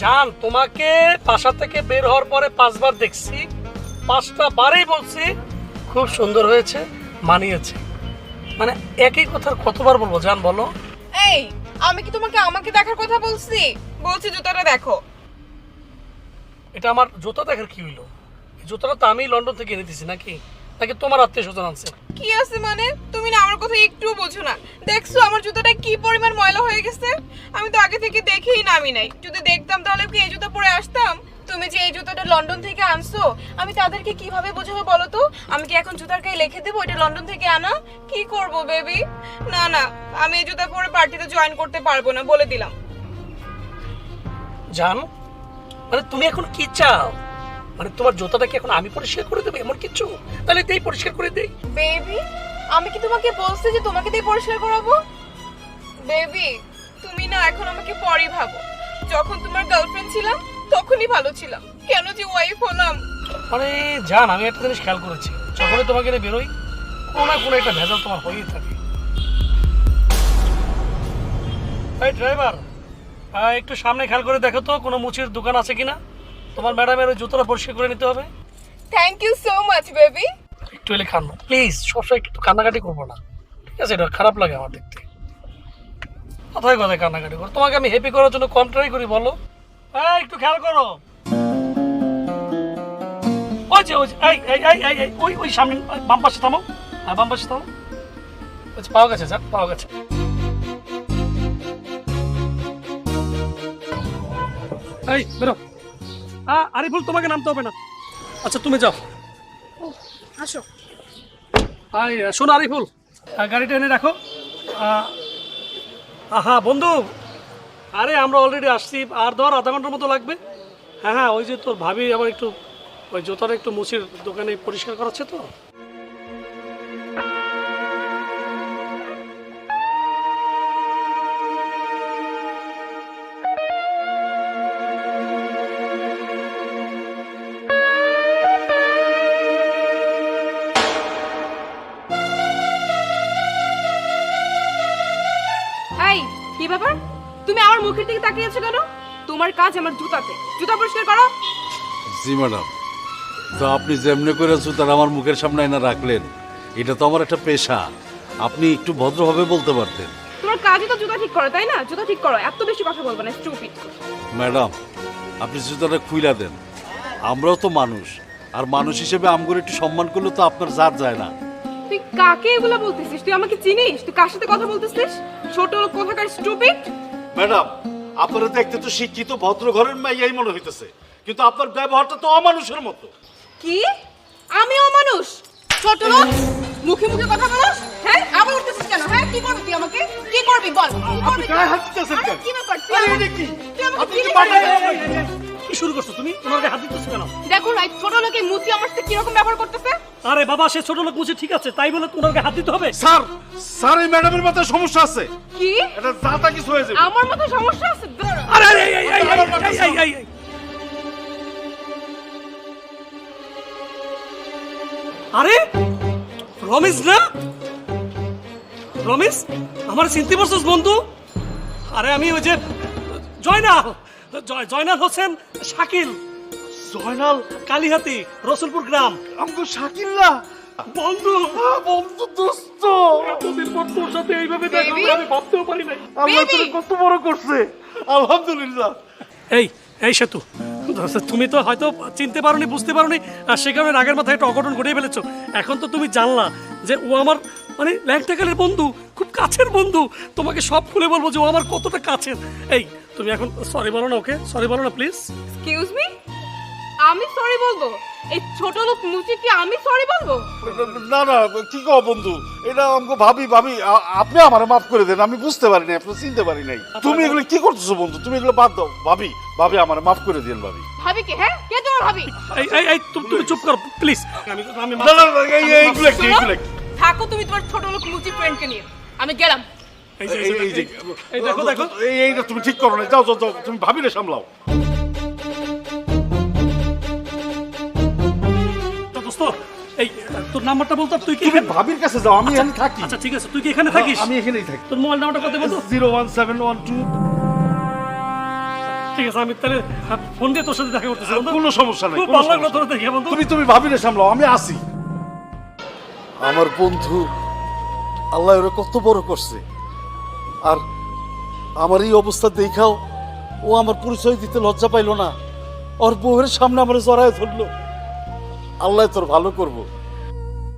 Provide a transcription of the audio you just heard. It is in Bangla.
জান তোমাকে বাসা থেকে বের হওয়ার পরে পাঁচবার দেখছি পাঁচটা বারেই বলছি খুব সুন্দর হয়েছে মানিয়েছে। মানে একই কথার কতবার বলব জান বলো। এই আমি কি তোমাকে আমাকে দেখার কথা বলছি? বলছি জুতাটা দেখো। এটা আমার জুতা দেখার কি হইল? জুতাটা তো আমি লন্ডন থেকে এনে দিছি নাকি? নাকি তোমার আত্মীয় স্বজন আনছে? কি আছে মানে? তুমি না আমার কথা একটু বোঝো না। দেখছ আমার জুতাটা কি পরিমাণ ময়লা হয়ে গেছে? আমি তো আগে থেকে দেখেই নামি নাই। যদি দেখতাম তাহলে কি এই জুতা পরে আসতাম? তুমি যে এই জুতাটা লন্ডন থেকে আনছো আমি তাদেরকে কীভাবে বোঝাবো বলো তো? আমি কি এখন জুতার গায়ে লিখে দেবো এটা লন্ডন থেকে আনা? কি করব বেবি? না না আমি এই জুতা পরে পার্টিতে জয়েন করতে পারব না বলে দিলাম। জান মানে তুমি এখন কি চাও? মানে তোমার জুতাটা কি এখন আমি পরিষ্কার করে দেবো? এমন কিছু? তাহলে দেই পরিষ্কার করে দেই। বেবি আমি কি তোমাকে বলছি যে তোমাকে দিয়ে পরিষ্কার করাবো? বেবি তুমি না এখন আমাকে পরই ভাবো। যখন তোমার গার্লফ্রেন্ড ছিলাম তখনই ভালো ছিলাম। কেন যে ওয়াইফ হলাম? মানে জান আমি একটা জিনিস খেয়াল করেছি। যখনই তোমাকে নিয়ে বেরোই কোনো না কোনো একটা ভেজাল তোমার হয়েই থাকে। এই ড্রাইভার একটু সামনে খেয়াল করে দেখো তো কোনো মুচির দোকান আছে কিনা? তোমার ম্যাডামের ওই জুতোটা পরিষ্কার করে নিতে হবে। Thank you so much baby একটু এলে কান্না প্লিজ সবসময় একটু কান্নাকাটি করব না। ঠিক আছে এটা খারাপ লাগে আমার দেখতে। কথায় কথায় কান্নাকাটি করো। তোমাকে আমি হ্যাপি করার জন্য কম ট্রাই করি বলো। হ্যাঁ একটু খেয়াল করো। ওই যে ওই ওই ওই সামনে বাম পাশে থামো। হ্যাঁ বাম পাশে থামো। যে, পাওয়া গেছে স্যার পাওয়া গেছে। এই বেরো। আরিফুল তোমাকে নামতে হবে না। আচ্ছা তুমি যাও। আসো। আই শোনো আরিফুল। গাড়িটা এনে রাখো। হ্যাঁ বন্ধু। আরে আমরা অলরেডি আসছি। আর ধর আধা ঘণ্টার মতো লাগবে। হ্যাঁ হ্যাঁ ওই যে তোর ভাবি আবার একটু ওই জোতার একটু মুচির দোকানে পরিষ্কার করাচ্ছে তো। ব্যাপার? তুমি আমার মুখের দিকে তাকিয়েছো কেন? তোমার কাজ আমার জুতাতে। জুতা পরিষ্কার করো। জি ম্যাডাম। তো আপনি যেমনি করে জুতার আমার মুখের সামনে এনে রাখলেন। এটা তো আমার একটা পেশা। আপনি একটু ভদ্রভাবে বলতে পারতেন। তোমার কাজই তো জুতা ঠিক করো তাই না? জুতা ঠিক করো এত বেশি কথা বলব না স্টুপিড ম্যাডাম আপনি জুতাটা খুইলা দেন আমরাও তো মানুষ। আর মানুষ হিসেবে আমগুলো একটু সম্মান করলে তো আপনার জাত যায় না। তুই কাকে এগুলো বলতেছিস? তুই আমাকে চিনিস? তুই কার সাথে কথা বলতেছিস? ছোট কোথাকার স্টুপিড ম্যাডাম আপনারা দেখতে তো শিক্ষিত ভদ্র ঘরের মাইয়াই মনে হইতেছে। কিন্তু আপনার ব্যবহারটা তো অমানুষের মতো। কি? আমি অমানুষ? ছোট লোক? মুখে মুখে কথা বলস হ্যাঁ? আবার উঠতেছিস কেন? হ্যাঁ? কি করবি তুই আমাকে? কি করবি? বল। কি করবি? কি ব্যাপার? তুই আমাকে- কি? না? শুরু করছ তুমি? তোমার গায়ে হাত দিতেছো কেন? দেখুন এই ছোট লোকে মুচি আমার সাথে কীরকম ব্যবহার করতেছে? আরে বাবা সে ছোট লোক ঠিক আছে তাই বলে তোমার গায়ে হাত দিতে হবে? স্যার স্যার এই ম্যাডামের মাথায় সমস্যা আছে। কি? এটা যাতা কিছু হয়ে যাবে। আমার মাথায় সমস্যা আছে? আরে আরে এই, এই, এই, এই, এই, এই, এই, এই। আরে রমেশ না? রমেশ আমার চিনতে পারছিস বন্ধু? আরে আমি ওই যে জয়নাল জয় জয়নাল হোসেন শাকিল জয়নাল কালীহাতি রসুলপুর গ্রাম। আমগো শাকিল্লা বন্ধু। বন্ধু দোস্ত এতদিন পর তোর সাথে এইভাবে দেখা Baby? আমি ভাবতেও পারি নাই। আল্লাহ Baby! তোরে কত বড় করছে। আলহামদুলিল্লাহ। এই এই সেতু। তুমি তো হয়তো চিনতে পারোনি বুঝতে পারোনি আর সে কারণে রাগের মাথায় একটা অঘটন ঘটিয়ে ফেলেছো। এখন তো তুমি জানলা যে ও আমার মানে ল্যাংটাকালের বন্ধু খুব কাছের বন্ধু। তোমাকে সব খুলে বলব যে ও আমার কতটা কাছের। এই তুমি এখন সরি বলো না ওকে সরি বলো না প্লিজ এক্সকিউজ মি আমি সরি বলব? এই ছোট লোক মুচি কি আমি সরি বলব? না না কি কও বন্ধু? এটা আমাকে ভাবি ভাবি আ- আপনি আমার মাফ করে দেন আমি বুঝতে পারি নাই আপনি চিনতে পারি নাই। তুমি এগুলো কি করতেছো বন্ধু? তুমি এগুলো বাদ দাও। ভাবি ভাবি আমার মাফ করে দিন ভাবি। ভাবি কে হ্যাঁ? কে তোমার ভাবি? এই এই এই তুমি তুমি চুপ করো প্লিজ আমি আমি না না না, এই এই- এইগুলো একটু। থাকো তুমি তোমার ছোট লোক মুচি ফ্রেন্ডকে নিয়ে। আমি গেলাম। এই যে- এই- এই যে এই দেখো দেখো। এইটা তুমি ঠিক করো না যাও যাও যাও তুমি ভাবিলে সামলাও। এই তোর নাম্বারটা বলতো তুই কি তুমি ভাবির কাছে যাও আমি এখানে থাকি। আচ্ছা ঠিক আছে তুই কি এখানে থাকিস? আমি এখানেই থাকি। তোর মোবাইল নাম্বারটা কত বলতো? Zero one seven one two. ঠিক আছে আমি তাহলে ফোন দিয়ে তোর সাথে দেখা করতেছি কোনো সমস্যা নাই খুব ভালো লাগল তোর দেখে বন্ধু। তুমি তুমি ভাবিলে সামলাও আমি আসি। আমার বন্ধু আল্লাহ ওরা কত বড় করছে। আর আমার এই অবস্থা দেখাও, ও আমার পরিচয় দিতে লজ্জা পাইল না। ওর বউয়ের সামনে আমার জড়ায় ধরলো। আল্লাহ তোর ভালো করব।